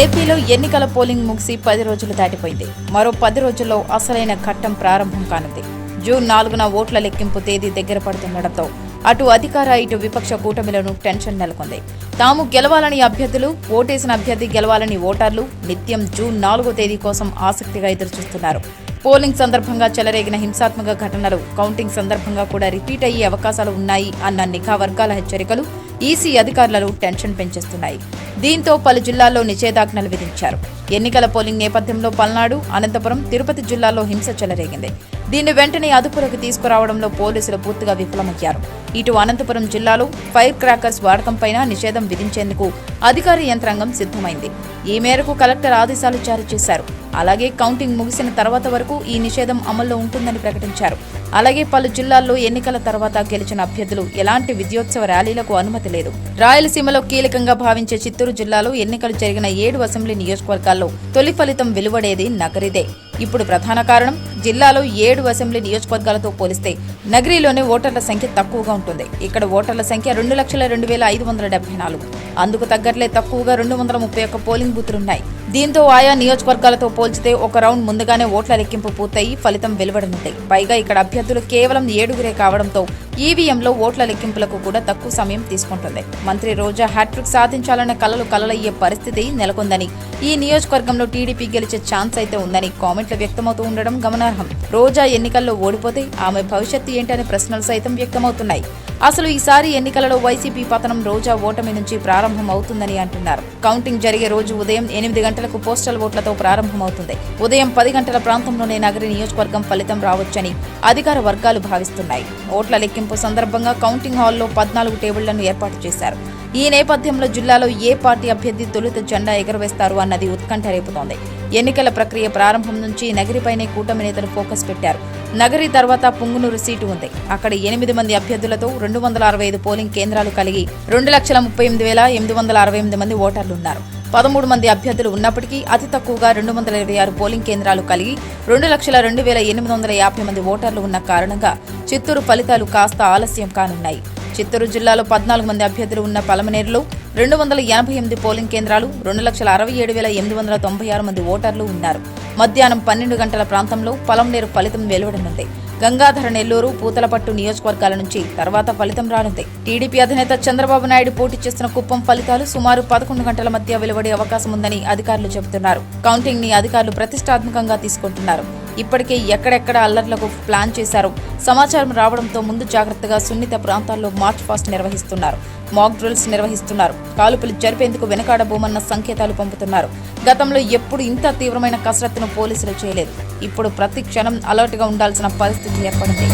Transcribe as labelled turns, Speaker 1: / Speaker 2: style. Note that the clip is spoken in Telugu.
Speaker 1: ఏపీలో ఎన్నికల పోలింగ్ ముగిసి పది రోజులు దాటిపోయింది. మరో పది రోజుల్లో అసలైన ఘట్టం ప్రారంభం కానుంది. జూన్ నాలుగున ఓట్ల లెక్కింపు తేదీ దగ్గర పడుతుండటంతో అటు అధికార ఇటు విపక్ష కూటమిలను టెన్షన్ నెలకొంది. తాము గెలవాలని అభ్యర్థులు ఓటేసిన అభ్యర్థి గెలవాలని ఓటర్లు నిత్యం జూన్ నాలుగో తేదీ కోసం ఆసక్తిగా ఎదురుచూస్తున్నారు. పోలింగ్ సందర్భంగా చెలరేగిన హింసాత్మక ఘటనలు కౌంటింగ్ సందర్భంగా కూడా రిపీట్ అయ్యే అవకాశాలు ఉన్నాయి అన్న నిఘా వర్గాల హెచ్చరికలు ఈసీ అధికారులను టెన్షన్ పెంచేస్తున్నాయి. దీంతో పలు జిల్లాల్లో నిషేధాజ్ఞలు విధించారు. ఎన్నికల పోలింగ్ నేపథ్యంలో పల్నాడు అనంతపురం తిరుపతి జిల్లాల్లో హింస చెలరేగింది. దీన్ని వెంటనే అదుపులోకి తీసుకురావడంలో పోలీసులు పూర్తిగా విఫలమయ్యారు. ఇటు అనంతపురం జిల్లాలో ఫైర్ క్రాకర్స్ వాడకంపైన నిషేధం విధించేందుకు అధికార యంత్రాంగం సిద్ధమైంది. ఈ మేరకు కలెక్టర్ ఆదేశాలు జారీ చేశారు. అలాగే కౌంటింగ్ ముగిసిన తర్వాత వరకు ఈ నిషేధం అమల్లో ఉంటుందని ప్రకటించారు. అలాగే పలు జిల్లాల్లో ఎన్నికల తర్వాత గెలిచిన అభ్యర్థులు ఎలాంటి విద్యోత్సవ ర్యాలీలకు అనుమతి లేదు. రాయలసీమలో కీలకంగా భావించే చిత్తూరు జిల్లాలో ఎన్నికలు జరిగిన ఏడు అసెంబ్లీ నియోజకవర్గాల్లో తొలి ఫలితం వెలువడేది నగరిదే. ఇప్పుడు ప్రధాన కారణం జిల్లాలో ఏడు అసెంబ్లీ నియోజకవర్గాలతో పోలిస్తే నగరీలోనే ఓటర్ల సంఖ్య తక్కువగా ఉంటుంది. ఇక్కడ ఓటర్ల సంఖ్య రెండు లక్షల రెండు వేల ఐదు వందల డెబ్బై నాలుగు. అందుకు తగ్గట్లే తక్కువగా రెండు వందల ముప్పై ఒక్క పోలింగ్ బూతులున్నాయి. దీంతో ఆయా నియోజకవర్గాలతో పోల్చితే ఒక రౌండ్ ముందుగానే ఓట్ల లెక్కింపు పూర్తయి ఫలితం వెలువడనుంది. పైగా ఇక్కడ అభ్యర్థులు కేవలం ఏడుగురే కావడంతో ఈవీఎంలో ఓట్ల లెక్కింపులకు కూడా తక్కువ సమయం తీసుకుంటుంది. మంత్రి రోజా హ్యాట్రిక్ సాధించాలన్న కలలు కలలయ్యే పరిస్థితి నెలకొందని ఈ నియోజకవర్గంలో టీడీపీ గెలిచే ఛాన్స్ అయితే ఉందని కామెంట్లు వ్యక్తమవుతూ ఉండడం గమనార్హం. రోజా ఎన్నికల్లో ఓడిపోతే ఆమె భవిష్యత్తు ఏంటనే ప్రశ్నలు సైతం వ్యక్తమవుతున్నాయి. అసలు ఈసారి ఎన్నికలలో వైసీపీ పతనం రోజా ఓటమి నుంచి ప్రారంభం అవుతుందని అంటున్నారు. కౌంటింగ్ జరిగే రోజు ఉదయం ఎనిమిది గంటలకు పోస్టల్ ఓట్లతో ప్రారంభమవుతుంది. ఉదయం పది గంటల ప్రాంతంలోనే నగరి నియోజకవర్గం ఫలితం రావచ్చని అధికార వర్గాలు భావిస్తున్నాయి. ఓట్ల లెక్కింపు సందర్భంగా కౌంటింగ్ హాల్లో పద్నాలుగు టేబుళ్ళను ఏర్పాటు చేశారు. ఈ నేపథ్యంలో జిల్లాలో ఏ పార్టీ అభ్యర్థి తొలుత జెండా ఎగరవేస్తారు అన్నది ఉత్కంఠ రేపుతోంది. ఎన్నికల ప్రక్రియ ప్రారంభం నుంచి నగరిపైనే కూటమి నేతలు ఫోకస్ పెట్టారు. నగరి తర్వాత పుంగునూరు సీటు ఉంది. అక్కడ ఎనిమిది మంది అభ్యర్థులతో రెండు వందల అరవై ఐదు పోలింగ్ కేంద్రాలు కలిగి రెండు లక్షల ముప్పై ఎనిమిది వేల ఎనిమిది వందల అరవై ఎనిమిది మంది ఓటర్లు ఉన్నారు పదమూడు మంది అభ్యర్థులు ఉన్నప్పటికీ అతి తక్కువగా రెండు వందల ఇరవై ఆరు పోలింగ్ కేంద్రాలు కలిగి రెండు లక్షల రెండు వేల ఎనిమిది వందల యాభై మంది ఓటర్లు ఉన్న కారణంగా చిత్తూరు ఫలితాలు కాస్త ఆలస్యం కానున్నాయి. చిత్తూరు జిల్లాలో పద్నాలుగు మంది అభ్యర్థులు ఉన్న పలమనేరులో రెండు వందల ఎనభై ఎనిమిది పోలింగ్ కేంద్రాలు రెండు లక్షల అరవై ఏడు వేల ఎనిమిది వందల తొంభై ఆరు మంది ఓటర్లు ఉన్నారు. మధ్యాహ్నం పన్నెండు గంటల ప్రాంతంలో పలమనేరు ఫలితం వెలువడనుంది. గంగాధర నెల్లూరు పూతలపట్టు నియోజకవర్గాల నుంచి తర్వాత ఫలితం రానుంది. టీడీపీ అధినేత చంద్రబాబు నాయుడు పోటీ చేస్తున్న కుప్పం ఫలితాలు సుమారు పదకొండు గంటల మధ్య వెలువడే అవకాశం ఉందని అధికారులు చెబుతున్నారు. కౌంటింగ్ని అధికారులు ప్రతిష్టాత్మకంగా తీసుకుంటున్నారు. ఇప్పటికే ఎక్కడెక్కడ అల్లర్లకు ప్లాన్ చేశారో. సమాచారం రావడంతో ముందు జాగ్రత్తగా సున్నిత ప్రాంతాల్లో మార్చ్ ఫాస్ట్ నిర్వహిస్తున్నారు. మాక్ డ్రిల్స్ నిర్వహిస్తున్నారు. కాల్పులు జరిపేందుకు వెనకాడబోమన్న సంకేతాలు పంపుతున్నారు. గతంలో ఎప్పుడు ఇంత తీవ్రమైన కసరత్తును పోలీసులు చేయలేదు. ఇప్పుడు ప్రతి క్షణం అలర్ట్గా ఉండాల్సిన పరిస్థితి ఏర్పడింది.